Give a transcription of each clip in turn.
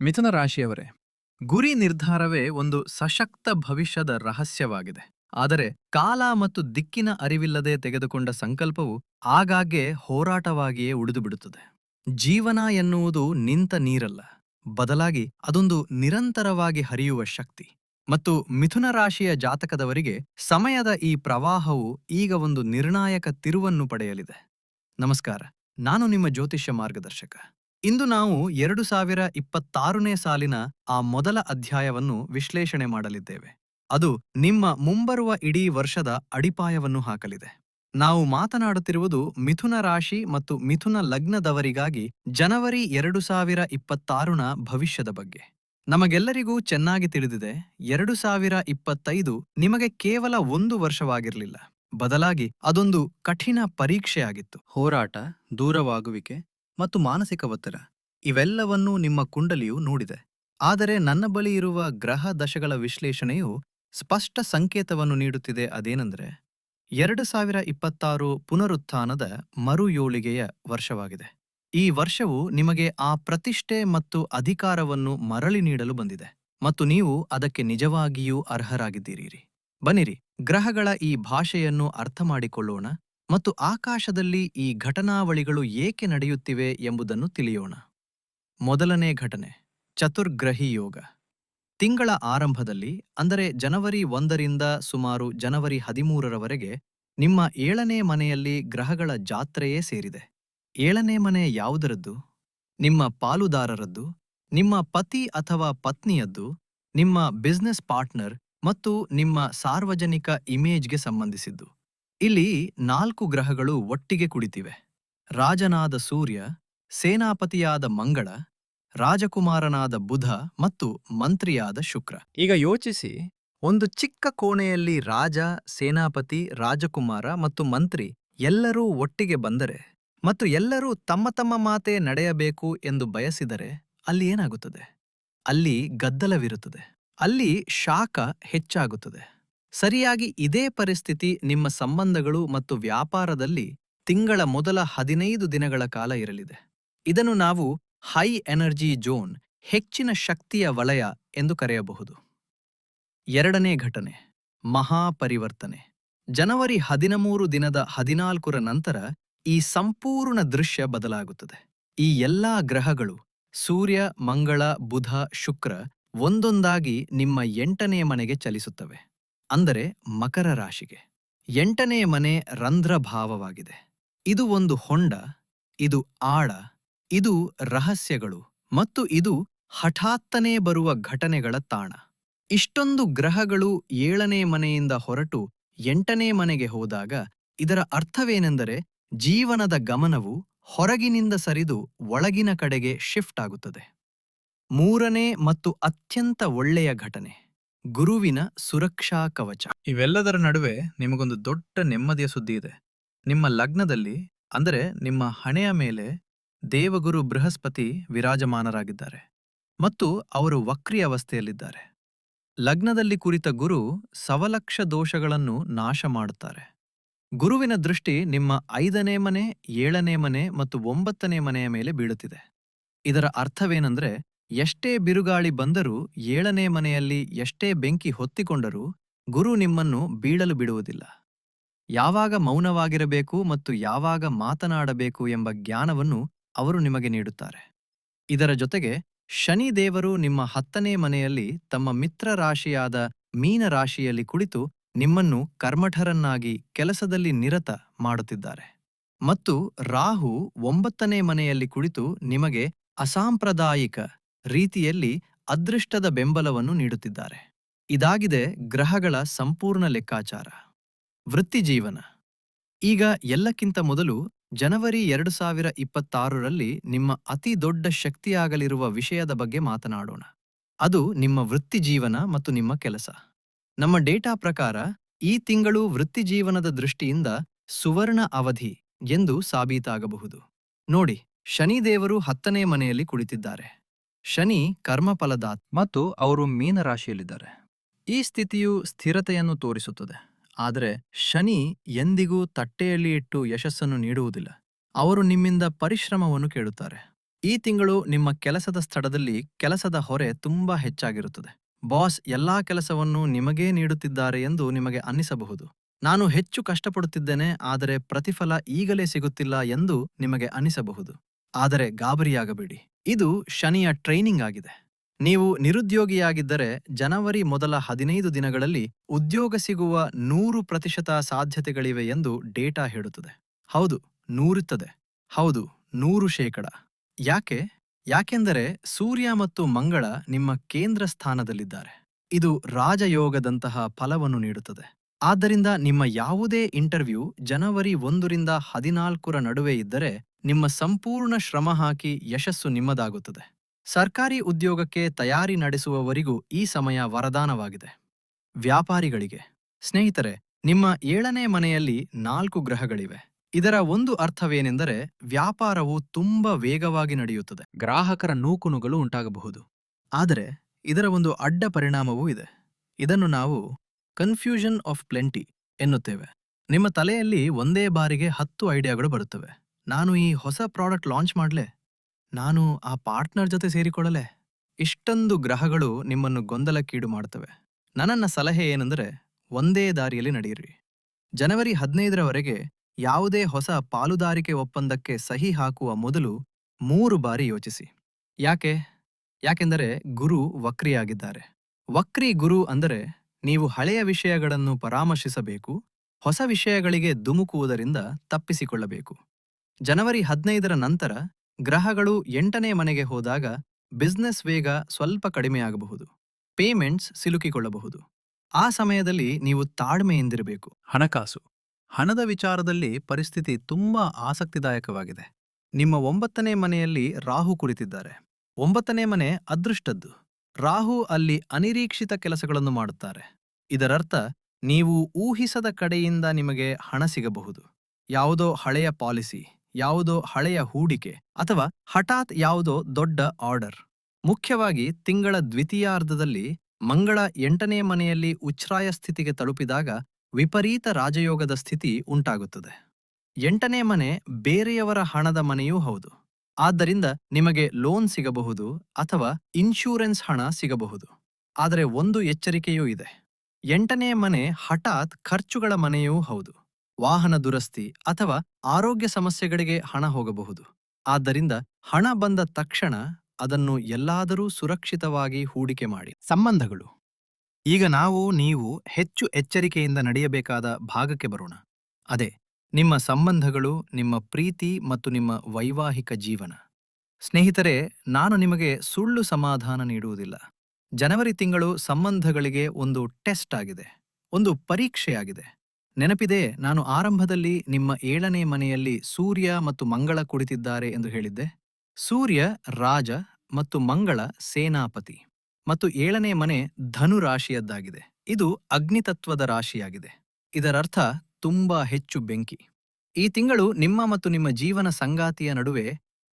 ಮಿಥುನ ರಾಶಿಯವರೇ, ಗುರಿ ನಿರ್ಧಾರವೇ ಒಂದು ಸಶಕ್ತ ಭವಿಷ್ಯದ ರಹಸ್ಯವಾಗಿದೆ. ಆದರೆ ಕಾಲ ಮತ್ತು ದಿಕ್ಕಿನ ಅರಿವಿಲ್ಲದೆ ತೆಗೆದುಕೊಂಡ ಸಂಕಲ್ಪವು ಆಗಾಗ್ಗೆ ಹೋರಾಟವಾಗಿಯೇ ಉಳಿದುಬಿಡುತ್ತದೆ. ಜೀವನ ಎನ್ನುವುದು ನಿಂತ ನೀರಲ್ಲ, ಬದಲಾಗಿ ಅದೊಂದು ನಿರಂತರವಾಗಿ ಹರಿಯುವ ಶಕ್ತಿ. ಮತ್ತು ಮಿಥುನ ರಾಶಿಯ ಜಾತಕದವರಿಗೆ ಸಮಯದ ಈ ಪ್ರವಾಹವು ಈಗ ಒಂದು ನಿರ್ಣಾಯಕ ತಿರುವನ್ನು ಪಡೆಯಲಿದೆ. ನಮಸ್ಕಾರ, ನಾನು ನಿಮ್ಮ ಜ್ಯೋತಿಷ್ಯ ಮಾರ್ಗದರ್ಶಕ. ಇಂದು ನಾವು ಎರಡು ಸಾವಿರ ಇಪ್ಪತ್ತಾರನೇ ಸಾಲಿನ ಆ ಮೊದಲ ಅಧ್ಯಾಯವನ್ನು ವಿಶ್ಲೇಷಣೆ ಮಾಡಲಿದ್ದೇವೆ. ಅದು ನಿಮ್ಮ ಮುಂಬರುವ ಇಡೀ ವರ್ಷದ ಅಡಿಪಾಯವನ್ನು ಹಾಕಲಿದೆ. ನಾವು ಮಾತನಾಡುತ್ತಿರುವುದು ಮಿಥುನ ರಾಶಿ ಮತ್ತು ಮಿಥುನ ಲಗ್ನದವರಿಗಾಗಿ ಜನವರಿ ಎರಡು ಸಾವಿರ ಇಪ್ಪತ್ತಾರುನ ಭವಿಷ್ಯದ ಬಗ್ಗೆ. ನಮಗೆಲ್ಲರಿಗೂ ಚೆನ್ನಾಗಿ ತಿಳಿದಿದೆ, ಎರಡು ಸಾವಿರ ಇಪ್ಪತ್ತೈದು ನಿಮಗೆ ಕೇವಲ ಒಂದು ವರ್ಷವಾಗಿರಲಿಲ್ಲ. ಬದಲಾಗಿ ಅದೊಂದು ಕಠಿಣ ಪರೀಕ್ಷೆಯಾಗಿತ್ತು. ಹೋರಾಟ, ದೂರವಾಗುವಿಕೆ ಮತ್ತು ಮಾನಸಿಕ ಒತ್ತಡ. ಇವೆಲ್ಲವನ್ನೂ ನಿಮ್ಮ ಕುಂಡಲಿಯು ನೋಡಿದೆ. ಆದರೆ ನನ್ನ ಬಳಿ ಇರುವ ಗ್ರಹ ದಶಗಳ ವಿಶ್ಲೇಷಣೆಯು ಸ್ಪಷ್ಟ ಸಂಕೇತವನ್ನು ನೀಡುತ್ತಿದೆ ಅದೇನೆಂದರೆ, ಎರಡು ಸಾವಿರ ಇಪ್ಪತ್ತಾರು ಪುನರುತ್ಥಾನದ ಮರು ಯೋಳಿಗೆಯ ವರ್ಷವಾಗಿದೆ. ಈ ವರ್ಷವು ನಿಮಗೆ ಆ ಪ್ರತಿಷ್ಠೆ ಮತ್ತು ಅಧಿಕಾರವನ್ನು ಮರಳಿ ನೀಡಲು ಬಂದಿದೆ ಮತ್ತು ನೀವು ಅದಕ್ಕೆ ನಿಜವಾಗಿಯೂ ಅರ್ಹರಾಗಿದ್ದೀರಿ ಬನ್ನಿರಿ, ಗ್ರಹಗಳ ಈ ಭಾಷೆಯನ್ನು ಅರ್ಥ ಮಾಡಿಕೊಳ್ಳೋಣ ಮತ್ತು ಆಕಾಶದಲ್ಲಿ ಈ ಘಟನಾವಳಿಗಳು ಏಕೆ ನಡೆಯುತ್ತಿವೆ ಎಂಬುದನ್ನು ತಿಳಿಯೋಣ. ಮೊದಲನೇ ಘಟನೆ, ಚತುರ್ಗ್ರಹಿ ಯೋಗ. ತಿಂಗಳ ಆರಂಭದಲ್ಲಿ, ಅಂದರೆ ಜನವರಿ ಒಂದರಿಂದ ಸುಮಾರು ಜನವರಿ ಹದಿಮೂರರವರೆಗೆ, ನಿಮ್ಮ ಏಳನೇ ಮನೆಯಲ್ಲಿ ಗ್ರಹಗಳ ಜಾತ್ರೆಯೇ ಸೇರಿದೆ. ಏಳನೇ ಮನೆ ಯಾವುದರದ್ದು? ನಿಮ್ಮ ಪಾಲುದಾರರದ್ದು? ನಿಮ್ಮ ಪತಿ ಅಥವಾ ಪತ್ನಿಯದ್ದು? ನಿಮ್ಮ ಬಿಸ್ನೆಸ್ ಪಾರ್ಟ್ನರ್ ಮತ್ತು ನಿಮ್ಮ ಸಾರ್ವಜನಿಕ ಇಮೇಜ್ಗೆ ಸಂಬಂಧಿಸಿದ್ದು? ಇಲ್ಲಿ ನಾಲ್ಕು ಗ್ರಹಗಳು ಒಟ್ಟಿಗೆ ಕುಳಿತಿವೆ. ರಾಜನಾದ ಸೂರ್ಯ, ಸೇನಾಪತಿಯಾದ ಮಂಗಳ, ರಾಜಕುಮಾರನಾದ ಬುಧ ಮತ್ತು ಮಂತ್ರಿಯಾದ ಶುಕ್ರ. ಈಗ ಯೋಚಿಸಿ, ಒಂದು ಚಿಕ್ಕ ಕೋಣೆಯಲ್ಲಿ ರಾಜ, ಸೇನಾಪತಿ, ರಾಜಕುಮಾರ ಮತ್ತು ಮಂತ್ರಿ ಎಲ್ಲರೂ ಒಟ್ಟಿಗೆ ಬಂದರೆ ಮತ್ತು ಎಲ್ಲರೂ ತಮ್ಮ ತಮ್ಮ ಮಾತೆ ನಡೆಯಬೇಕು ಎಂದು ಬಯಸಿದರೆ ಅಲ್ಲಿ ಏನಾಗುತ್ತದೆ? ಅಲ್ಲಿ ಗದ್ದಲವಿರುತ್ತದೆ. ಅಲ್ಲಿ ಶಾಖ ಹೆಚ್ಚಾಗುತ್ತದೆ. ಸರಿಯಾಗಿ ಇದೇ ಪರಿಸ್ಥಿತಿ ನಿಮ್ಮ ಸಂಬಂಧಗಳು ಮತ್ತು ವ್ಯಾಪಾರದಲ್ಲಿ ತಿಂಗಳ ಮೊದಲ ಹದಿನೈದು ದಿನಗಳ ಕಾಲ ಇರಲಿದೆ. ಇದನ್ನು ನಾವು ಹೈ ಎನರ್ಜಿ ಜೋನ್ ಹೆಚ್ಚಿನ ಶಕ್ತಿಯ ವಲಯ ಎಂದು ಕರೆಯಬಹುದು. ಎರಡನೇ ಘಟನೆ, ಮಹಾಪರಿವರ್ತನೆ. ಜನವರಿ ಹದಿನಮೂರು ದಿನದ ಹದಿನಾಲ್ಕರ ನಂತರ ಈ ಸಂಪೂರ್ಣ ದೃಶ್ಯ ಬದಲಾಗುತ್ತದೆ. ಈ ಎಲ್ಲಾ ಗ್ರಹಗಳು, ಸೂರ್ಯ, ಮಂಗಳ, ಬುಧ, ಶುಕ್ರ ಒಂದೊಂದಾಗಿ ನಿಮ್ಮ ಎಂಟನೇ ಮನೆಗೆ ಚಲಿಸುತ್ತವೆ. ಅಂದರೆ ಮಕರ ರಾಶಿಗೆ. ಎಂಟನೆಯ ಮನೆ ರಂಧ್ರಭಾವವಾಗಿದೆ. ಇದು ಒಂದು ಹೊಂಡ, ಇದು ಆಳ, ಇದು ರಹಸ್ಯಗಳು ಮತ್ತು ಇದು ಹಠಾತ್ತನೇ ಬರುವ ಘಟನೆಗಳ ತಾಣ. ಇಷ್ಟೊಂದು ಗ್ರಹಗಳು ಏಳನೇ ಮನೆಯಿಂದ ಹೊರಟು ಎಂಟನೇ ಮನೆಗೆ ಹೋದಾಗ ಇದರ ಅರ್ಥವೇನೆಂದರೆ ಜೀವನದ ಗಮನವು ಹೊರಗಿನಿಂದ ಸರಿದು ಒಳಗಿನ ಕಡೆಗೆ ಶಿಫ್ಟ್ ಆಗುತ್ತದೆ. ಮೂರನೇ ಮತ್ತು ಅತ್ಯಂತ ಒಳ್ಳೆಯ ಘಟನೆ. ಗುರುವಿನ ಸುರಕ್ಷಾ ಕವಚ. ಇವೆಲ್ಲದರ ನಡುವೆ ನಿಮಗೊಂದು ದೊಡ್ಡ ನೆಮ್ಮದಿಯ ಸುದ್ದಿ ಇದೆ. ನಿಮ್ಮ ಲಗ್ನದಲ್ಲಿ, ಅಂದರೆ ನಿಮ್ಮ ಹಣೆಯ ಮೇಲೆ ದೇವಗುರು ಬೃಹಸ್ಪತಿ ವಿರಾಜಮಾನರಾಗಿದ್ದಾರೆ ಮತ್ತು ಅವರು ವಕ್ರಿ ಅವಸ್ಥೆಯಲ್ಲಿದ್ದಾರೆ. ಲಗ್ನದಲ್ಲಿ ಕುರಿತ ಗುರು ಸವಲಕ್ಷ ದೋಷಗಳನ್ನು ನಾಶ ಮಾಡುತ್ತಾರೆ. ಗುರುವಿನ ದೃಷ್ಟಿ ನಿಮ್ಮ ಐದನೇ ಮನೆ, ಏಳನೇ ಮನೆ ಮತ್ತು ಒಂಬತ್ತನೇ ಮನೆಯ ಮೇಲೆ ಬೀಳುತ್ತಿದೆ. ಇದರ ಅರ್ಥವೇನೆಂದ್ರೆ ಎಷ್ಟೇ ಬಿರುಗಾಳಿ ಬಂದರೂ ಏಳನೇ ಮನೆಯಲ್ಲಿ ಎಷ್ಟೇ ಬೆಂಕಿ ಹೊತ್ತಿಕೊಂಡರೂ ಗುರು ನಿಮ್ಮನ್ನು ಬೀಳಲು ಬಿಡುವುದಿಲ್ಲ. ಯಾವಾಗ ಮೌನವಾಗಿರಬೇಕು ಮತ್ತು ಯಾವಾಗ ಮಾತನಾಡಬೇಕು ಎಂಬ ಜ್ಞಾನವನ್ನು ಅವರು ನಿಮಗೆ ನೀಡುತ್ತಾರೆ. ಇದರ ಜೊತೆಗೆ ಶನಿ ದೇವರು ನಿಮ್ಮ ಹತ್ತನೇ ಮನೆಯಲ್ಲಿ ತಮ್ಮ ಮಿತ್ರ ರಾಶಿಯಾದ ಮೀನ ರಾಶಿಯಲ್ಲಿ ಕುಳಿತು ನಿಮ್ಮನ್ನು ಕರ್ಮಠರನ್ನಾಗಿ ಕೆಲಸದಲ್ಲಿ ನಿರತ ಮಾಡುತ್ತಿದ್ದಾರೆ. ಮತ್ತು ರಾಹು ಒಂಬತ್ತನೇ ಮನೆಯಲ್ಲಿ ಕುಳಿತು ನಿಮಗೆ ಅಸಾಂಪ್ರದಾಯಿಕ ರೀತಿಯಲ್ಲಿ ಅದೃಷ್ಟದ ಬೆಂಬಲವನ್ನು ನೀಡುತ್ತಿದ್ದಾರೆ. ಇದಾಗಿದೆ ಗ್ರಹಗಳ ಸಂಪೂರ್ಣ ಲೆಕ್ಕಾಚಾರ. ವೃತ್ತಿಜೀವನ ಈಗ ಎಲ್ಲಕ್ಕಿಂತ ಮೊದಲು ಜನವರಿ ಎರಡು ಸಾವಿರ ಇಪ್ಪತ್ತಾರರಲ್ಲಿ ನಿಮ್ಮ ಅತಿ ದೊಡ್ಡ ಶಕ್ತಿಯಾಗಲಿರುವ ವಿಷಯದ ಬಗ್ಗೆ ಮಾತನಾಡೋಣ. ಅದು ನಿಮ್ಮ ವೃತ್ತಿಜೀವನ ಮತ್ತು ನಿಮ್ಮ ಕೆಲಸ. ನಮ್ಮ ಡೇಟಾ ಪ್ರಕಾರ ಈ ತಿಂಗಳು ವೃತ್ತಿಜೀವನದ ದೃಷ್ಟಿಯಿಂದ ಸುವರ್ಣ ಅವಧಿ ಎಂದು ಸಾಬೀತಾಗಬಹುದು. ನೋಡಿ, ಶನಿದೇವರು ಹತ್ತನೇ ಮನೆಯಲ್ಲಿ ಕುಳಿತಿದ್ದಾರೆ. ಶನಿ ಕರ್ಮಫಲದಾತ್ ಮತ್ತು ಅವರು ಮೀನರಾಶಿಯಲ್ಲಿದ್ದಾರೆ. ಈ ಸ್ಥಿತಿಯು ಸ್ಥಿರತೆಯನ್ನು ತೋರಿಸುತ್ತದೆ. ಆದರೆ ಶನಿ ಎಂದಿಗೂ ತಟ್ಟೆಯಲ್ಲಿ ಇಟ್ಟು ಯಶಸ್ಸನ್ನು ನೀಡುವುದಿಲ್ಲ. ಅವರು ನಿಮ್ಮಿಂದ ಪರಿಶ್ರಮವನ್ನು ಕೇಳುತ್ತಾರೆ. ಈ ತಿಂಗಳು ನಿಮ್ಮ ಕೆಲಸದ ಸ್ಥಳದಲ್ಲಿ ಕೆಲಸದ ಹೊರೆ ತುಂಬಾ ಹೆಚ್ಚಾಗಿರುತ್ತದೆ. ಬಾಸ್ ಎಲ್ಲಾ ಕೆಲಸವನ್ನು ನಿಮಗೇ ನೀಡುತ್ತಿದ್ದಾರೆ ಎಂದು ನಿಮಗೆ ಅನ್ನಿಸಬಹುದು. ನಾನು ಹೆಚ್ಚು ಕಷ್ಟಪಡುತ್ತಿದ್ದೇನೆ, ಆದರೆ ಪ್ರತಿಫಲ ಈಗಲೇ ಸಿಗುತ್ತಿಲ್ಲ ಎಂದು ನಿಮಗೆ ಅನ್ನಿಸಬಹುದು. ಆದರೆ ಗಾಬರಿಯಾಗಬೇಡಿ. ಇದು ಶನಿಯ ಟ್ರೈನಿಂಗ್ ಆಗಿದೆ. ನೀವು ನಿರುದ್ಯೋಗಿಯಾಗಿದ್ದರೆ ಜನವರಿ ಮೊದಲ ಹದಿನೈದು ದಿನಗಳಲ್ಲಿ ಉದ್ಯೋಗ ಸಿಗುವ ನೂರು ಪ್ರತಿಶತ ಸಾಧ್ಯತೆಗಳಿವೆ ಎಂದು ಡೇಟಾ ಹೇಳುತ್ತದೆ. ಹೌದು, ನೂರುತ್ತದೆ. ಹೌದು, ನೂರು ಶೇಕಡ. ಯಾಕೆ? ಯಾಕೆಂದರೆ ಸೂರ್ಯ ಮತ್ತು ಮಂಗಳ ನಿಮ್ಮ ಕೇಂದ್ರ ಸ್ಥಾನದಲ್ಲಿದ್ದಾರೆ. ಇದು ರಾಜಯೋಗದಂತಹ ಫಲವನ್ನು ನೀಡುತ್ತದೆ. ಆದ್ದರಿಂದ ನಿಮ್ಮ ಯಾವುದೇ ಇಂಟರ್ವ್ಯೂ ಜನವರಿ ಒಂದರಿಂದ ಹದಿನಾಲ್ಕರ ನಡುವೆ ಇದ್ದರೆ ನಿಮ್ಮ ಸಂಪೂರ್ಣ ಶ್ರಮ ಹಾಕಿ ಯಶಸ್ಸು ನಿಮ್ಮದಾಗುತ್ತದೆ. ಸರ್ಕಾರಿ ಉದ್ಯೋಗಕ್ಕೆ ತಯಾರಿ ನಡೆಸುವವರಿಗೂ ಈ ಸಮಯ ವರದಾನವಾಗಿದೆ. ವ್ಯಾಪಾರಿಗಳಿಗೆ. ಸ್ನೇಹಿತರೆ ನಿಮ್ಮ ಏಳನೇ ಮನೆಯಲ್ಲಿ ನಾಲ್ಕು ಗ್ರಹಗಳಿವೆ. ಇದರ ಒಂದು ಅರ್ಥವೇನೆಂದರೆ ವ್ಯಾಪಾರವು ತುಂಬಾ ವೇಗವಾಗಿ ನಡೆಯುತ್ತದೆ. ಗ್ರಾಹಕರ ನೂಕುನುಗಳು ಉಂಟಾಗಬಹುದು. ಆದರೆ ಇದರ ಒಂದು ಅಡ್ಡ ಪರಿಣಾಮವೂ ಇದೆ. ಇದನ್ನು ನಾವು ಕನ್ಫ್ಯೂಷನ್ ಆಫ್ ಪ್ಲೆಂಟಿ ಎನ್ನುತ್ತೇವೆ. ನಿಮ್ಮ ತಲೆಯಲ್ಲಿ ಒಂದೇ ಬಾರಿಗೆ ಹತ್ತು ಐಡಿಯಾಗಳು ಬರುತ್ತವೆ. ನಾನು ಈ ಹೊಸ ಪ್ರಾಡಕ್ಟ್ ಲಾಂಚ್ ಮಾಡ್ಲೆ. ನಾನು ಆ ಪಾರ್ಟ್ನರ್ ಜೊತೆ ಸೇರಿಕೊಳ್ಳಲೆ. ಇಷ್ಟೊಂದು ಗ್ರಹಗಳು ನಿಮ್ಮನ್ನು ಗೊಂದಲಕ್ಕೀಡು ಮಾಡುತ್ತವೆ ನನ್ನ ಸಲಹೆ ಏನೆಂದರೆ, ಒಂದೇ ದಾರಿಯಲ್ಲಿ ನಡೆಯಿರಿ. ಜನವರಿ ಹದಿನೈದರವರೆಗೆ ಯಾವುದೇ ಹೊಸ ಪಾಲುದಾರಿಕೆ ಒಪ್ಪಂದಕ್ಕೆ ಸಹಿ ಹಾಕುವ ಮೊದಲು ಮೂರು ಬಾರಿ ಯೋಚಿಸಿ. ಯಾಕೆ? ಯಾಕೆಂದರೆ ಗುರು ವಕ್ರಿಯಾಗಿದ್ದಾರೆ. ವಕ್ರಿ ಗುರು ಅಂದರೆ ನೀವು ಹಳೆಯ ವಿಷಯಗಳನ್ನು ಪರಾಮರ್ಶಿಸಬೇಕು, ಹೊಸ ವಿಷಯಗಳಿಗೆ ಧುಮುಕುವುದರಿಂದ ತಪ್ಪಿಸಿಕೊಳ್ಳಬೇಕು. ಜನವರಿ ಹದಿನೈದರ ನಂತರ ಗ್ರಹಗಳು ಎಂಟನೇ ಮನೆಗೆ ಹೋದಾಗ ಬಿಸ್ನೆಸ್ ವೇಗ ಸ್ವಲ್ಪ ಕಡಿಮೆಯಾಗಬಹುದು ಪೇಮೆಂಟ್ಸ್ ಸಿಲುಕಿಕೊಳ್ಳಬಹುದು. ಆ ಸಮಯದಲ್ಲಿ ನೀವು ತಾಳ್ಮೆಯಿಂದಿರಬೇಕು ಹಣಕಾಸು. ಹಣದ ವಿಚಾರದಲ್ಲಿ ಪರಿಸ್ಥಿತಿ ತುಂಬಾ ಆಸಕ್ತಿದಾಯಕವಾಗಿದೆ. ನಿಮ್ಮ ಒಂಬತ್ತನೇ ಮನೆಯಲ್ಲಿ ರಾಹು ಕುಳಿತಿದ್ದಾರೆ. ಒಂಬತ್ತನೇ ಮನೆ ಅದೃಷ್ಟದ್ದು. ರಾಹು ಅಲ್ಲಿ ಅನಿರೀಕ್ಷಿತ ಕೆಲಸಗಳನ್ನು ಮಾಡುತ್ತಾರೆ. ಇದರರ್ಥ, ನೀವು ಊಹಿಸದ ಕಡೆಯಿಂದ ನಿಮಗೆ ಹಣ ಸಿಗಬಹುದು. ಯಾವುದೋ ಹಳೆಯ ಪಾಲಿಸಿ. ಯಾವುದೋ ಹಳೆಯ ಹೂಡಿಕೆ ಅಥವಾ ಹಠಾತ್ ಯಾವುದೋ ದೊಡ್ಡ ಆರ್ಡರ್. ಮುಖ್ಯವಾಗಿ ತಿಂಗಳ ದ್ವಿತೀಯಾರ್ಧದಲ್ಲಿ ಮಂಗಳ ಎಂಟನೇ ಮನೆಯಲ್ಲಿ ಉಚ್ಛ್ರಾಯ ಸ್ಥಿತಿಗೆ ತಲುಪಿದಾಗ ವಿಪರೀತ ರಾಜಯೋಗದ ಸ್ಥಿತಿ ಉಂಟಾಗುತ್ತದೆ. ಎಂಟನೇ ಮನೆ ಬೇರೆಯವರ ಹಣದ ಮನೆಯೂ ಹೌದು. ಆದ್ದರಿಂದ ನಿಮಗೆ ಲೋನ್ ಸಿಗಬಹುದು ಅಥವಾ ಇನ್ಶೂರೆನ್ಸ್ ಹಣ ಸಿಗಬಹುದು. ಆದರೆ ಒಂದು ಎಚ್ಚರಿಕೆಯೂ ಇದೆ. ಎಂಟನೇ ಮನೆ ಹಠಾತ್ ಖರ್ಚುಗಳ ಮನೆಯೂ ಹೌದು. ವಾಹನ ದುರಸ್ತಿ ಅಥವಾ ಆರೋಗ್ಯ ಸಮಸ್ಯೆಗಳಿಗೆ ಹಣ ಹೋಗಬಹುದು. ಆದ್ದರಿಂದ ಹಣ ಬಂದ ತಕ್ಷಣ ಅದನ್ನು ಎಲ್ಲಾದರೂ ಸುರಕ್ಷಿತವಾಗಿ ಹೂಡಿಕೆ ಮಾಡಿ. ಸಂಬಂಧಗಳು. ಈಗ ನಾವು, ನೀವು ಹೆಚ್ಚು ಎಚ್ಚರಿಕೆಯಿಂದ ನಡೆಯಬೇಕಾದ ಭಾಗಕ್ಕೆ ಬರೋಣ. ಅದೇ, ನಿಮ್ಮ ಸಂಬಂಧಗಳು, ನಿಮ್ಮ ಪ್ರೀತಿ ಮತ್ತು ನಿಮ್ಮ ವೈವಾಹಿಕ ಜೀವನ. ಸ್ನೇಹಿತರೆ, ನಾನು ನಿಮಗೆ ಸುಳ್ಳು ಸಮಾಧಾನ ನೀಡುವುದಿಲ್ಲ. ಜನವರಿ ತಿಂಗಳು ಸಂಬಂಧಗಳಿಗೆ ಒಂದು ಟೆಸ್ಟ್ ಆಗಿದೆ. ಒಂದು ಪರೀಕ್ಷೆಯಾಗಿದೆ. ನೆನಪಿದೆ, ನಾನು ಆರಂಭದಲ್ಲಿ ನಿಮ್ಮ ಏಳನೇ ಮನೆಯಲ್ಲಿ ಸೂರ್ಯ ಮತ್ತು ಮಂಗಳ ಕುಳಿತಿದ್ದಾರೆ ಎಂದು ಹೇಳಿದ್ದೆ. ಸೂರ್ಯ ರಾಜ ಮತ್ತು ಮಂಗಳ ಸೇನಾಪತಿ ಮತ್ತು ಏಳನೇ ಮನೆ ಧನು ರಾಶಿಯದ್ದಾಗಿದೆ ಇದು ಅಗ್ನಿತತ್ವದ ರಾಶಿಯಾಗಿದೆ. ಇದರರ್ಥ ತುಂಬಾ ಹೆಚ್ಚು ಬೆಂಕಿ. ಈ ತಿಂಗಳು ನಿಮ್ಮ ಮತ್ತು ನಿಮ್ಮ ಜೀವನ ಸಂಗಾತಿಯ ನಡುವೆ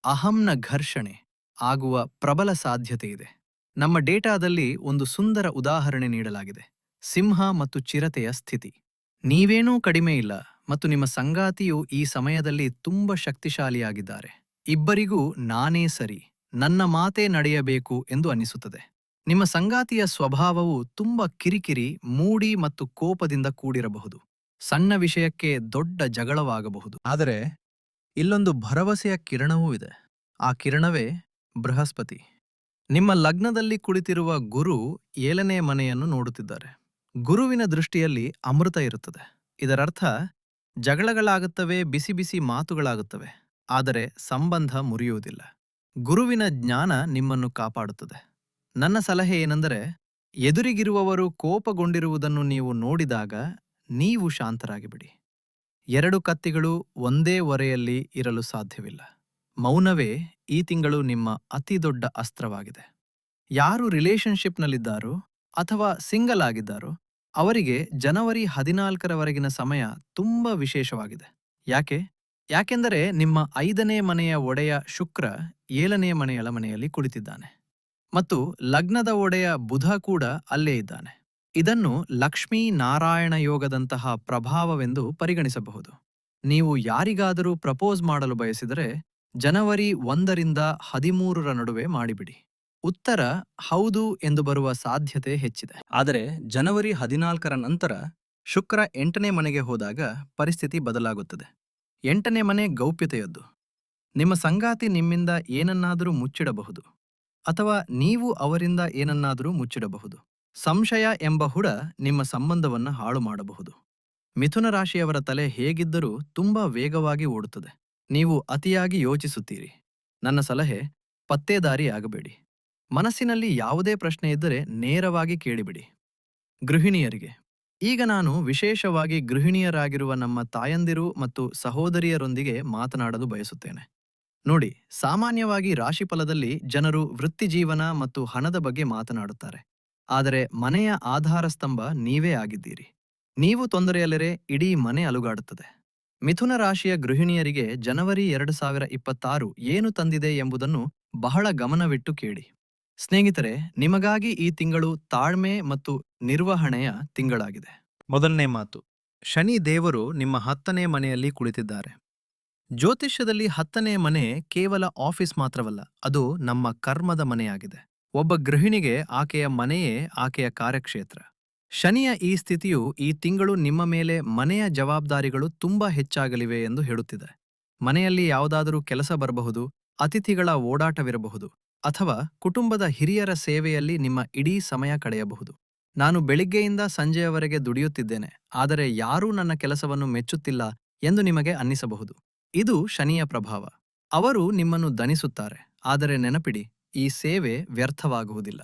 ಅಹಂನ ಘರ್ಷಣೆ ಆಗುವ ಪ್ರಬಲ ಸಾಧ್ಯತೆ ಇದೆ. ನಮ್ಮ ಡೇಟಾದಲ್ಲಿ ಒಂದು ಸುಂದರ ಉದಾಹರಣೆ ನೀಡಲಾಗಿದೆ. ಸಿಂಹ ಮತ್ತು ಚಿರತೆಯ ಸ್ಥಿತಿ. ನೀವೇನೂ ಕಡಿಮೆ ಇಲ್ಲ ಮತ್ತು ನಿಮ್ಮ ಸಂಗಾತಿಯು ಈ ಸಮಯದಲ್ಲಿ ತುಂಬ ಶಕ್ತಿಶಾಲಿಯಾಗಿದ್ದಾರೆ. ಇಬ್ಬರಿಗೂ ನಾನೇ ಸರಿ, ನನ್ನ ಮಾತೇ ನಡೆಯಬೇಕು ಎಂದು ಅನಿಸುತ್ತದೆ. ನಿಮ್ಮ ಸಂಗಾತಿಯ ಸ್ವಭಾವವು ತುಂಬ ಕಿರಿಕಿರಿ, ಮೂಡಿ ಮತ್ತು ಕೋಪದಿಂದ ಕೂಡಿರಬಹುದು. ಸಣ್ಣ ವಿಷಯಕ್ಕೆ ದೊಡ್ಡ ಜಗಳವಾಗಬಹುದು. ಆದರೆ ಇಲ್ಲೊಂದು ಭರವಸೆಯ ಕಿರಣವೂ ಇದೆ. ಆ ಕಿರಣವೇ ಬೃಹಸ್ಪತಿ. ನಿಮ್ಮ ಲಗ್ನದಲ್ಲಿ ಕುಳಿತಿರುವ ಗುರು ಏಳನೇ ಮನೆಯನ್ನು ನೋಡುತ್ತಿದ್ದಾರೆ. ಗುರುವಿನ ದೃಷ್ಟಿಯಲ್ಲಿ ಅಮೃತ ಇರುತ್ತದೆ. ಇದರರ್ಥ, ಜಗಳಗಳಾಗುತ್ತವೆ, ಬಿಸಿ ಬಿಸಿ ಮಾತುಗಳಾಗುತ್ತವೆ, ಆದರೆ ಸಂಬಂಧ ಮುರಿಯುವುದಿಲ್ಲ. ಗುರುವಿನ ಜ್ಞಾನ ನಿಮ್ಮನ್ನು ಕಾಪಾಡುತ್ತದೆ. ನನ್ನ ಸಲಹೆ ಏನೆಂದರೆ, ಎದುರಿಗಿರುವವರು ಕೋಪಗೊಂಡಿರುವುದನ್ನು ನೀವು ನೋಡಿದಾಗ ನೀವು ಶಾಂತರಾಗಿಬಿಡಿ. ಎರಡು ಕತ್ತಿಗಳು ಒಂದೇ ಒರೆಯಲ್ಲಿ ಇರಲು ಸಾಧ್ಯವಿಲ್ಲ. ಮೌನವೇ ಈ ತಿಂಗಳು ನಿಮ್ಮ ಅತಿದೊಡ್ಡ ಅಸ್ತ್ರವಾಗಿದೆ. ಯಾರು ರಿಲೇಷನ್ಶಿಪ್ನಲ್ಲಿದ್ದಾರೋ ಅಥವಾ ಸಿಂಗಲ್ ಆಗಿದ್ದಾರೋ ಅವರಿಗೆ ಜನವರಿ ಹದಿನಾಲ್ಕರವರೆಗಿನ ಸಮಯ ತುಂಬ ವಿಶೇಷವಾಗಿದೆ. ಯಾಕೆ? ಯಾಕೆಂದರೆ ನಿಮ್ಮ ಐದನೇ ಮನೆಯ ಒಡೆಯ ಶುಕ್ರ ಏಳನೇ ಮನೆಯಳ ಮನೆಯಲ್ಲಿ ಕುಳಿತಿದ್ದಾನೆ. ಮತ್ತು ಲಗ್ನದ ಒಡೆಯ ಬುಧ ಕೂಡ ಅಲ್ಲೇ ಇದ್ದಾನೆ. ಇದನ್ನು ಲಕ್ಷ್ಮೀ ನಾರಾಯಣ ಯೋಗದಂತಹ ಪ್ರಭಾವವೆಂದು ಪರಿಗಣಿಸಬಹುದು. ನೀವು ಯಾರಿಗಾದರೂ ಪ್ರಪೋಸ್ ಮಾಡಲು ಬಯಸಿದರೆ ಜನವರಿ ಒಂದರಿಂದ ಹದಿಮೂರರ ನಡುವೆ ಮಾಡಿಬಿಡಿ. ಉತ್ತರ ಹೌದು ಎಂದು ಬರುವ ಸಾಧ್ಯತೆ ಹೆಚ್ಚಿದೆ. ಆದರೆ ಜನವರಿ ಹದಿನಾಲ್ಕರ ನಂತರ ಶುಕ್ರ ಎಂಟನೇ ಮನೆಗೆ ಹೋದಾಗ ಪರಿಸ್ಥಿತಿ ಬದಲಾಗುತ್ತದೆ. ಎಂಟನೇ ಮನೆ ಗೌಪ್ಯತೆಯದ್ದು. ನಿಮ್ಮ ಸಂಗಾತಿ ನಿಮ್ಮಿಂದ ಏನನ್ನಾದರೂ ಮುಚ್ಚಿಡಬಹುದು. ಅಥವಾ ನೀವು ಅವರಿಂದ ಏನನ್ನಾದರೂ ಮುಚ್ಚಿಡಬಹುದು. ಸಂಶಯ ಎಂಬ ಹುಡ ನಿಮ್ಮ ಸಂಬಂಧವನ್ನು ಹಾಳು ಮಾಡಬಹುದು. ಮಿಥುನ ರಾಶಿಯವರ ತಲೆ ಹೇಗಿದ್ದರೂ ತುಂಬಾ ವೇಗವಾಗಿ ಓಡುತ್ತದೆ. ನೀವು ಅತಿಯಾಗಿ ಯೋಚಿಸುತ್ತೀರಿ. ನನ್ನ ಸಲಹೆ ಪತ್ತೇದಾರಿ ಆಗಬೇಡಿ ಮನಸ್ಸಿನಲ್ಲಿ ಯಾವುದೇ ಪ್ರಶ್ನೆ ಇದ್ದರೆ ನೇರವಾಗಿ ಕೇಳಿಬಿಡಿ. ಗೃಹಿಣಿಯರಿಗೆ. ಈಗ ನಾನು ವಿಶೇಷವಾಗಿ ಗೃಹಿಣಿಯರಾಗಿರುವ ನಮ್ಮ ತಾಯಂದಿರು ಮತ್ತು ಸಹೋದರಿಯರೊಂದಿಗೆ ಮಾತನಾಡಲು ಬಯಸುತ್ತೇನೆ. ನೋಡಿ, ಸಾಮಾನ್ಯವಾಗಿ ರಾಶಿಫಲದಲ್ಲಿ ಜನರು ವೃತ್ತಿಜೀವನ ಮತ್ತು ಹಣದ ಬಗ್ಗೆ ಮಾತನಾಡುತ್ತಾರೆ. ಆದರೆ ಮನೆಯ ಆಧಾರ ಸ್ತಂಭ ನೀವೇ ಆಗಿದ್ದೀರಿ. ನೀವು ತೊಂದರೆಯಲ್ಲರೆ ಇಡೀ ಮನೆ ಅಲುಗಾಡುತ್ತದೆ. ಮಿಥುನ ರಾಶಿಯ ಗೃಹಿಣಿಯರಿಗೆ ಜನವರಿ ಎರಡು ಸಾವಿರ ಇಪ್ಪತ್ತಾರು ಏನು ತಂದಿದೆ ಎಂಬುದನ್ನು ಬಹಳ ಗಮನವಿಟ್ಟು ಕೇಳಿ. ಸ್ನೇಹಿತರೆ, ನಿಮಗಾಗಿ ಈ ತಿಂಗಳು ತಾಳ್ಮೆ ಮತ್ತು ನಿರ್ವಹಣೆಯ ತಿಂಗಳಾಗಿದೆ. ಮೊದಲನೇ ಮಾತು, ಶನಿ ದೇವರು ನಿಮ್ಮ ಹತ್ತನೇ ಮನೆಯಲ್ಲಿ ಕುಳಿತಿದ್ದಾರೆ. ಜ್ಯೋತಿಷ್ಯದಲ್ಲಿ ಹತ್ತನೇ ಮನೆ ಕೇವಲ ಆಫೀಸ್ ಮಾತ್ರವಲ್ಲ, ಅದು ನಮ್ಮ ಕರ್ಮದ ಮನೆಯಾಗಿದೆ. ಒಬ್ಬ ಗೃಹಿಣಿಗೆ ಆಕೆಯ ಮನೆಯೇ ಆಕೆಯ ಕಾರ್ಯಕ್ಷೇತ್ರ. ಶನಿಯ ಈ ಸ್ಥಿತಿಯು ಈ ತಿಂಗಳು ನಿಮ್ಮ ಮೇಲೆ ಮನೆಯ ಜವಾಬ್ದಾರಿಗಳು ತುಂಬಾ ಹೆಚ್ಚಾಗಲಿವೆ ಎಂದು ಹೇಳುತ್ತಿದೆ. ಮನೆಯಲ್ಲಿ ಯಾವುದಾದರೂ ಕೆಲಸ ಬರಬಹುದು, ಅತಿಥಿಗಳ ಓಡಾಟವಿರಬಹುದು ಅಥವಾ ಕುಟುಂಬದ ಹಿರಿಯರ ಸೇವೆಯಲ್ಲಿ ನಿಮ್ಮ ಇಡೀ ಸಮಯ ಕಳೆಯಬಹುದು. ನಾನು ಬೆಳಿಗ್ಗೆಯಿಂದ ಸಂಜೆಯವರೆಗೆ ದುಡಿಯುತ್ತಿದ್ದೇನೆ, ಆದರೆ ಯಾರೂ ನನ್ನ ಕೆಲಸವನ್ನು ಮೆಚ್ಚುತ್ತಿಲ್ಲ ಎಂದು ನಿಮಗೆ ಅನ್ನಿಸಬಹುದು. ಇದು ಶನಿಯ ಪ್ರಭಾವ. ಅವರು ನಿಮ್ಮನ್ನು ದನಿಸುತ್ತಾರೆ ಆದರೆ ನೆನಪಿಡಿ, ಈ ಸೇವೆ ವ್ಯರ್ಥವಾಗುವುದಿಲ್ಲ.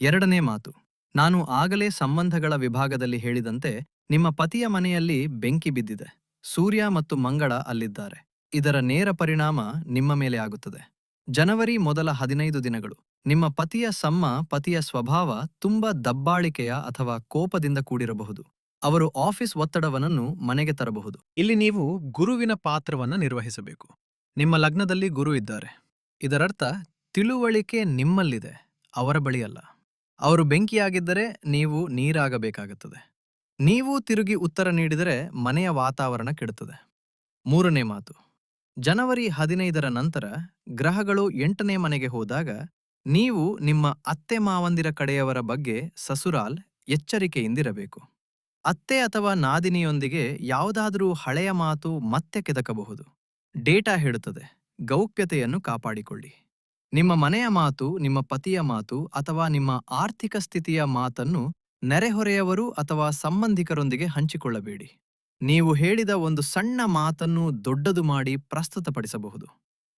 ಎರಡನೇ ಮಾತು. ನಾನು ಆಗಲೇ ಸಂಬಂಧಗಳ ವಿಭಾಗದಲ್ಲಿ ಹೇಳಿದಂತೆ, ನಿಮ್ಮ ಪತಿಯ ಮನೆಯಲ್ಲಿ ಬೆಂಕಿ ಬಿದ್ದಿದೆ. ಸೂರ್ಯ ಮತ್ತು ಮಂಗಳ ಅಲ್ಲಿದ್ದಾರೆ. ಇದರ ನೇರ ಪರಿಣಾಮ ನಿಮ್ಮ ಮೇಲೆ ಆಗುತ್ತದೆ. ಜನವರಿ ಮೊದಲ ಹದಿನೈದು ದಿನಗಳು. ನಿಮ್ಮ ಪತಿಯ ಸಮ್ಮ, ಪತಿಯ ಸ್ವಭಾವ ತುಂಬಾ ದಬ್ಬಾಳಿಕೆಯ ಅಥವಾ ಕೋಪದಿಂದ ಕೂಡಿರಬಹುದು. ಅವರು ಆಫೀಸ್ ಒತ್ತಡವನ್ನು ಮನೆಗೆ ತರಬಹುದು. ಇಲ್ಲಿ ನೀವು ಗುರುವಿನ ಪಾತ್ರವನ್ನು ನಿರ್ವಹಿಸಬೇಕು. ನಿಮ್ಮ ಲಗ್ನದಲ್ಲಿ ಗುರು ಇದ್ದಾರೆ. ಇದರರ್ಥ, ತಿಳುವಳಿಕೆ ನಿಮ್ಮಲ್ಲಿದೆ, ಅವರ ಬಳಿಯಲ್ಲ. ಅವರು ಬೆಂಕಿಯಾಗಿದ್ದರೆ ನೀವು ನೀರಾಗಬೇಕಾಗುತ್ತದೆ. ನೀವು ತಿರುಗಿ ಉತ್ತರ ನೀಡಿದರೆ ಮನೆಯ ವಾತಾವರಣ ಕೆಡುತ್ತದೆ. ಮೂರನೇ ಮಾತು. ಜನವರಿ ಹದಿನೈದರ ನಂತರ ಗ್ರಹಗಳು ಎಂಟನೇ ಮನೆಗೆ ಹೋದಾಗ ನೀವು ನಿಮ್ಮ ಅತ್ತೆ ಮಾವಂದಿರ ಕಡೆಯವರ ಬಗ್ಗೆ ಸಸುರಾಲ್ ಎಚ್ಚರಿಕೆಯಿಂದಿರಬೇಕು. ಅತ್ತೆ ಅಥವಾ ನಾದಿನಿಯೊಂದಿಗೆ ಯಾವುದಾದರೂ ಹಳೆಯ ಮಾತು ಮತ್ತೆ ಕೆದಕಬಹುದು. ಡೇಟಾ ಹೇಳುತ್ತದೆ. ಗೌಪ್ಯತೆಯನ್ನು ಕಾಪಾಡಿಕೊಳ್ಳಿ. ನಿಮ್ಮ ಮನೆಯ ಮಾತು, ನಿಮ್ಮ ಪತಿಯ ಮಾತು ಅಥವಾ ನಿಮ್ಮ ಆರ್ಥಿಕ ಸ್ಥಿತಿಯ ಮಾತನ್ನು ನೆರೆಹೊರೆಯವರು ಅಥವಾ ಸಂಬಂಧಿಕರೊಂದಿಗೆ ಹಂಚಿಕೊಳ್ಳಬೇಡಿ. ನೀವು ಹೇಳಿದ ಒಂದು ಸಣ್ಣ ಮಾತನ್ನು ದೊಡ್ಡದು ಮಾಡಿ ಪ್ರಸ್ತುತಪಡಿಸಬಹುದು.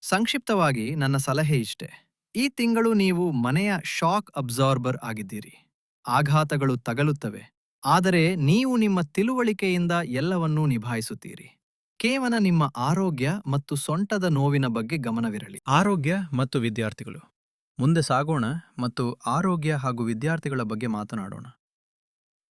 ಸಂಕ್ಷಿಪ್ತವಾಗಿ ನನ್ನ ಸಲಹೆ ಇಷ್ಟೆ. ಈ ತಿಂಗಳು ನೀವು ಮನೆಯ ಶಾಕ್ ಅಬ್ಸಾರ್ಬರ್ ಆಗಿದ್ದೀರಿ. ಆಘಾತಗಳು ತಗಲುತ್ತವೆ. ಆದರೆ ನೀವು ನಿಮ್ಮ ತಿಳುವಳಿಕೆಯಿಂದ ಎಲ್ಲವನ್ನೂ ನಿಭಾಯಿಸುತ್ತೀರಿ. ಕೇವಲ ನಿಮ್ಮ ಆರೋಗ್ಯ ಮತ್ತು ಸೊಂಟದ ನೋವಿನ ಬಗ್ಗೆ ಗಮನವಿರಲಿ. ಆರೋಗ್ಯ ಮತ್ತು ವಿದ್ಯಾರ್ಥಿಗಳು. ಮುಂದೆ ಸಾಗೋಣ ಮತ್ತು ಆರೋಗ್ಯ ಹಾಗೂ ವಿದ್ಯಾರ್ಥಿಗಳ ಬಗ್ಗೆ ಮಾತನಾಡೋಣ.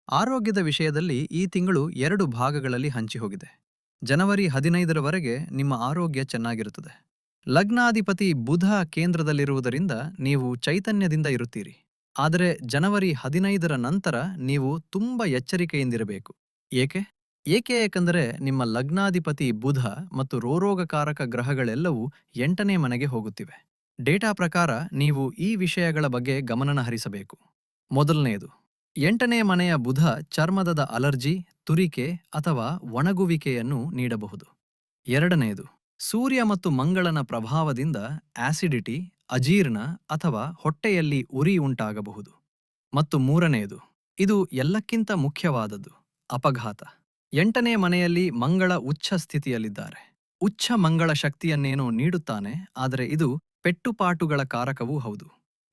ಆರೋಗ್ಯದ ವಿಷಯದಲ್ಲಿ ಈ ತಿಂಗಳು ಎರಡು ಭಾಗಗಳಲ್ಲಿ ಹಂಚಿಹೋಗಿದೆ ಜನವರಿ ಹದಿನೈದರವರೆಗೆ ನಿಮ್ಮ ಆರೋಗ್ಯ ಚೆನ್ನಾಗಿರುತ್ತದೆ. ಲಗ್ನಾಧಿಪತಿ ಬುಧ ಕೇಂದ್ರದಲ್ಲಿರುವುದರಿಂದ ನೀವು ಚೈತನ್ಯದಿಂದ ಇರುತ್ತೀರಿ. ಆದರೆ ಜನವರಿ ಹದಿನೈದರ ನಂತರ ನೀವು ತುಂಬ ಎಚ್ಚರಿಕೆಯಿಂದಿರಬೇಕು. ಏಕೆ? ಏಕೆ ಏಕೆಂದರೆ ನಿಮ್ಮ ಲಗ್ನಾಧಿಪತಿ ಬುಧ ಮತ್ತು ರೋರೋಗಕಾರಕ ಗ್ರಹಗಳೆಲ್ಲವೂ ಎಂಟನೇ ಮನೆಗೆ ಹೋಗುತ್ತಿವೆ. ಡೇಟಾ ಪ್ರಕಾರ ನೀವು ಈ ವಿಷಯಗಳ ಬಗ್ಗೆ ಗಮನನ ಹರಿಸಬೇಕು ಮೊದಲನೆಯದು ಎಂಟನೇ ಮನೆಯ ಬುಧ ಚರ್ಮದದ ಅಲರ್ಜಿ, ತುರಿಕೆ ಅಥವಾ ಒಣಗುವಿಕೆಯನ್ನು ನೀಡಬಹುದು. ಎರಡನೆಯದು ಸೂರ್ಯ ಮತ್ತು ಮಂಗಳನ ಪ್ರಭಾವದಿಂದ ಆಸಿಡಿಟಿ ಅಜೀರ್ಣ ಅಥವಾ ಹೊಟ್ಟೆಯಲ್ಲಿ ಉರಿ ಉಂಟಾಗಬಹುದು. ಮತ್ತು ಮೂರನೆಯದು ಇದು ಎಲ್ಲಕ್ಕಿಂತ ಮುಖ್ಯವಾದದ್ದು, ಅಪಘಾತ. ಎಂಟನೇ ಮನೆಯಲ್ಲಿ ಮಂಗಳ ಉಚ್ಚ ಸ್ಥಿತಿಯಲ್ಲಿದ್ದಾರೆ. ಉಚ್ಚ ಮಂಗಳ ಶಕ್ತಿಯನ್ನೇನೋ ನೀಡುತ್ತಾನೆ, ಆದರೆ ಇದು ಪೆಟ್ಟುಪಾಟುಗಳ ಕಾರಕವೂ ಹೌದು.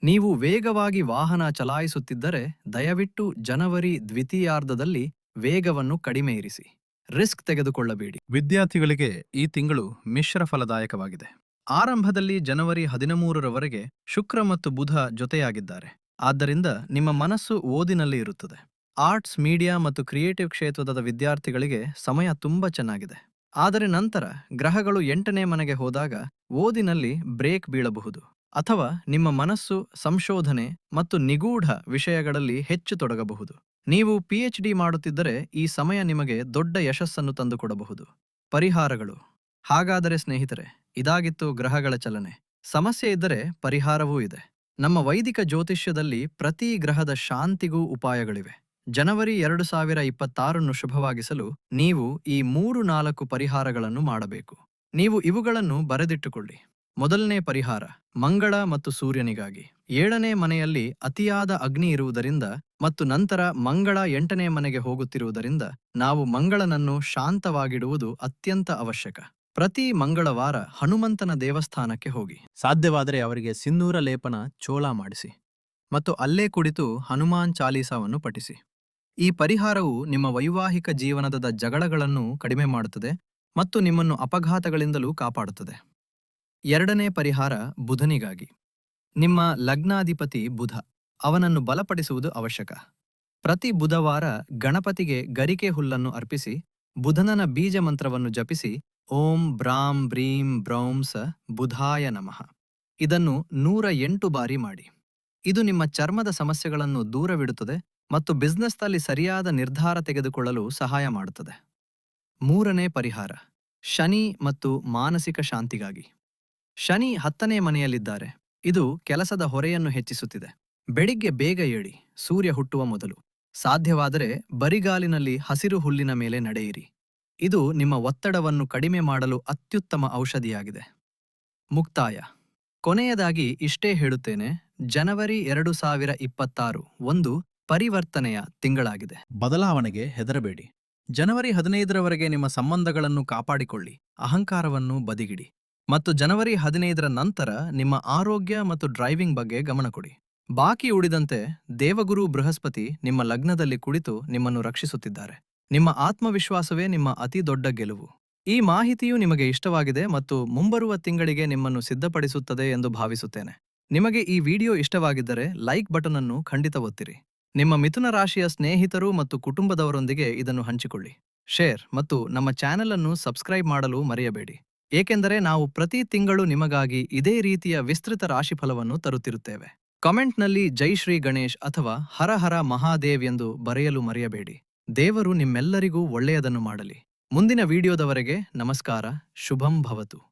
ನೀವು ವೇಗವಾಗಿ ವಾಹನ ಚಲಾಯಿಸುತ್ತಿದ್ದರೆ ದಯವಿಟ್ಟು ಜನವರಿ ದ್ವಿತೀಯಾರ್ಧದಲ್ಲಿ ವೇಗವನ್ನು ಕಡಿಮೆ ಇರಿಸಿ. ರಿಸ್ಕ್ ತೆಗೆದುಕೊಳ್ಳಬೇಡಿ. ವಿದ್ಯಾರ್ಥಿಗಳಿಗೆ ಈ ತಿಂಗಳು ಮಿಶ್ರ ಫಲದಾಯಕವಾಗಿದೆ. ಆರಂಭದಲ್ಲಿ ಜನವರಿ ಹದಿನಮೂರರವರೆಗೆ ಶುಕ್ರ ಮತ್ತು ಬುಧ ಜೊತೆಯಾಗಿದ್ದಾರೆ. ಆದ್ದರಿಂದ ನಿಮ್ಮ ಮನಸ್ಸು ಓದಿನಲ್ಲಿ ಇರುತ್ತದೆ. ಆರ್ಟ್ಸ್, ಮೀಡಿಯಾ ಮತ್ತು ಕ್ರಿಯೇಟಿವ್ ಕ್ಷೇತ್ರದ ವಿದ್ಯಾರ್ಥಿಗಳಿಗೆ ಸಮಯ ತುಂಬಾ ಚೆನ್ನಾಗಿದೆ. ಆದರೆ ನಂತರ ಗ್ರಹಗಳು ಎಂಟನೇ ಮನೆಗೆ ಹೋದಾಗ ಓದಿನಲ್ಲಿ ಬ್ರೇಕ್ ಬೀಳಬಹುದು. ಅಥವಾ ನಿಮ್ಮ ಮನಸ್ಸು ಸಂಶೋಧನೆ ಮತ್ತು ನಿಗೂಢ ವಿಷಯಗಳಲ್ಲಿ ಹೆಚ್ಚು ತೊಡಗಬಹುದು. ನೀವು ಪಿಎಚ್ ಡಿ ಮಾಡುತ್ತಿದ್ದರೆ ಈ ಸಮಯ ನಿಮಗೆ ದೊಡ್ಡ ಯಶಸ್ಸನ್ನು ತಂದುಕೊಡಬಹುದು. ಪರಿಹಾರಗಳು. ಹಾಗಾದರೆ ಸ್ನೇಹಿತರೆ, ಇದಾಗಿತ್ತು ಗ್ರಹಗಳ ಚಲನೆ. ಸಮಸ್ಯೆ ಇದ್ದರೆ ಪರಿಹಾರವೂ ಇದೆ. ನಮ್ಮ ವೈದಿಕ ಜ್ಯೋತಿಷ್ಯದಲ್ಲಿ ಪ್ರತಿ ಗ್ರಹದ ಶಾಂತಿಗೂ ಉಪಾಯಗಳಿವೆ. ಜನವರಿ ಎರಡು ಸಾವಿರ ಇಪ್ಪತ್ತಾರನ್ನು ಶುಭವಾಗಿಸಲು ನೀವು ಈ ಮೂರು ನಾಲ್ಕು ಪರಿಹಾರಗಳನ್ನು ಮಾಡಬೇಕು. ನೀವು ಇವುಗಳನ್ನು ಬರೆದಿಟ್ಟುಕೊಳ್ಳಿ. ಮೊದಲನೇ ಪರಿಹಾರ, ಮಂಗಳ ಮತ್ತು ಸೂರ್ಯನಿಗಾಗಿ. ಏಳನೇ ಮನೆಯಲ್ಲಿ ಅತಿಯಾದ ಅಗ್ನಿ ಇರುವುದರಿಂದ ಮತ್ತು ನಂತರ ಮಂಗಳ ಎಂಟನೇ ಮನೆಗೆ ಹೋಗುತ್ತಿರುವುದರಿಂದ ನಾವು ಮಂಗಳನನ್ನು ಶಾಂತವಾಗಿಡುವುದು ಅತ್ಯಂತ ಅವಶ್ಯಕ. ಪ್ರತಿ ಮಂಗಳವಾರ ಹನುಮಂತನ ದೇವಸ್ಥಾನಕ್ಕೆ ಹೋಗಿ. ಸಾಧ್ಯವಾದರೆ ಅವರಿಗೆ ಸಿನ್ನೂರ ಲೇಪನ ಚೋಳ ಮಾಡಿಸಿ ಮತ್ತು ಅಲ್ಲೇ ಕುಳಿತು ಹನುಮಾನ್ ಚಾಲೀಸಾವನ್ನು ಪಠಿಸಿ. ಈ ಪರಿಹಾರವು ನಿಮ್ಮ ವೈವಾಹಿಕ ಜೀವನದ ಜಗಳಗಳನ್ನು ಕಡಿಮೆ ಮಾಡುತ್ತದೆ ಮತ್ತು ನಿಮ್ಮನ್ನು ಅಪಘಾತಗಳಿಂದಲೂ ಕಾಪಾಡುತ್ತದೆ. ಎರಡನೇ ಪರಿಹಾರ ಬುಧನಿಗಾಗಿ. ನಿಮ್ಮ ಲಗ್ನಾಧಿಪತಿ ಬುಧ, ಅವನನ್ನು ಬಲಪಡಿಸುವುದು ಅವಶ್ಯಕ. ಪ್ರತಿ ಬುಧವಾರ ಗಣಪತಿಗೆ ಗರಿಕೆ ಹುಲ್ಲನ್ನು ಅರ್ಪಿಸಿ, ಬುಧನನ ಬೀಜ ಮಂತ್ರವನ್ನು ಜಪಿಸಿ, ಓಂ ಬ್ರಾಂ ಬ್ರೀಂ ಬ್ರೌಂ ಸ ಬುಧಾಯ ನಮಃ. ಇದನ್ನು ನೂರ ಎಂಟು ಬಾರಿ ಮಾಡಿ. ಇದು ನಿಮ್ಮ ಚರ್ಮದ ಸಮಸ್ಯೆಗಳನ್ನು ದೂರವಿಡುತ್ತದೆ ಮತ್ತು ಬಿಸ್ನೆಸ್ನಲ್ಲಿ ಸರಿಯಾದ ನಿರ್ಧಾರ ತೆಗೆದುಕೊಳ್ಳಲು ಸಹಾಯ ಮಾಡುತ್ತದೆ. ಮೂರನೇ ಪರಿಹಾರ, ಶನಿ ಮತ್ತು ಮಾನಸಿಕ ಶಾಂತಿಗಾಗಿ. ಶನಿ ಹತ್ತನೇ ಮನೆಯಲ್ಲಿದ್ದಾರೆ. ಇದು ಕೆಲಸದ ಹೊರೆಯನ್ನು ಹೆಚ್ಚಿಸುತ್ತಿದೆ. ಬೆಳಿಗ್ಗೆ ಬೇಗ ಏಳಿ, ಸೂರ್ಯ ಹುಟ್ಟುವ ಮೊದಲು. ಸಾಧ್ಯವಾದರೆ ಬರಿಗಾಲಿನಲ್ಲಿ ಹಸಿರು ಹುಲ್ಲಿನ ಮೇಲೆ ನಡೆಯಿರಿ. ಇದು ನಿಮ್ಮ ಒತ್ತಡವನ್ನು ಕಡಿಮೆ ಮಾಡಲು ಅತ್ಯುತ್ತಮ ಔಷಧಿಯಾಗಿದೆ. ಮುಕ್ತಾಯ. ಕೊನೆಯದಾಗಿ ಇಷ್ಟೇ ಹೇಳುತ್ತೇನೆ, ಜನವರಿ ಎರಡು ಸಾವಿರ ಇಪ್ಪತ್ತಾರು ಒಂದು ಪರಿವರ್ತನೆಯ ತಿಂಗಳಾಗಿದೆ. ಬದಲಾವಣೆಗೆ ಹೆದರಬೇಡಿ. ಜನವರಿ ಹದಿನೈದರವರೆಗೆ ನಿಮ್ಮ ಸಂಬಂಧಗಳನ್ನು ಕಾಪಾಡಿಕೊಳ್ಳಿ, ಅಹಂಕಾರವನ್ನು ಬದಿಗಿಡಿ. ಮತ್ತು ಜನವರಿ ಹದಿನೈದರ ನಂತರ ನಿಮ್ಮ ಆರೋಗ್ಯ ಮತ್ತು ಡ್ರೈವಿಂಗ್ ಬಗ್ಗೆ ಗಮನ ಕೊಡಿ. ಬಾಕಿ ಉಳಿದಂತೆ ದೇವಗುರು ಬೃಹಸ್ಪತಿ ನಿಮ್ಮ ಲಗ್ನದಲ್ಲಿ ಕುಳಿತು ನಿಮ್ಮನ್ನು ರಕ್ಷಿಸುತ್ತಿದ್ದಾರೆ. ನಿಮ್ಮ ಆತ್ಮವಿಶ್ವಾಸವೇ ನಿಮ್ಮ ಅತಿ ದೊಡ್ಡ ಗೆಲುವು. ಈ ಮಾಹಿತಿಯು ನಿಮಗೆ ಇಷ್ಟವಾಗಿದೆ ಮತ್ತು ಮುಂಬರುವ ತಿಂಗಳಿಗೆ ನಿಮ್ಮನ್ನು ಸಿದ್ಧಪಡಿಸುತ್ತದೆ ಎಂದು ಭಾವಿಸುತ್ತೇನೆ. ನಿಮಗೆ ಈ ವಿಡಿಯೋ ಇಷ್ಟವಾಗಿದ್ದರೆ ಲೈಕ್ ಬಟನ್ ಅನ್ನು ಖಂಡಿತ ಒತ್ತಿರಿ. ನಿಮ್ಮ ಮಿಥುನ ರಾಶಿಯ ಸ್ನೇಹಿತರು ಮತ್ತು ಕುಟುಂಬದವರೊಂದಿಗೆ ಇದನ್ನು ಹಂಚಿಕೊಳ್ಳಿ. ಶೇರ್ ಮತ್ತು ನಮ್ಮ ಚಾನೆಲ್ ಅನ್ನು ಸಬ್ಸ್ಕ್ರೈಬ್ ಮಾಡಲು ಮರೆಯಬೇಡಿ. ಏಕೆಂದರೆ ನಾವು ಪ್ರತಿ ತಿಂಗಳು ನಿಮಗಾಗಿ ಇದೇ ರೀತಿಯ ವಿಸ್ತೃತ ರಾಶಿಫಲವನ್ನು ತರುತ್ತಿರುತ್ತೇವೆ. ಕಾಮೆಂಟ್ನಲ್ಲಿ ಜೈ ಶ್ರೀ ಗಣೇಶ್ ಅಥವಾ ಹರ ಹರ ಮಹಾದೇವ್ ಎಂದು ಬರೆಯಲು ಮರೆಯಬೇಡಿ. ದೇವರು ನಿಮ್ಮೆಲ್ಲರಿಗೂ ಒಳ್ಳೆಯದನ್ನು ಮಾಡಲಿ. ಮುಂದಿನ ವಿಡಿಯೋದವರೆಗೆ ನಮಸ್ಕಾರ, ಶುಭಂ ಭವತು.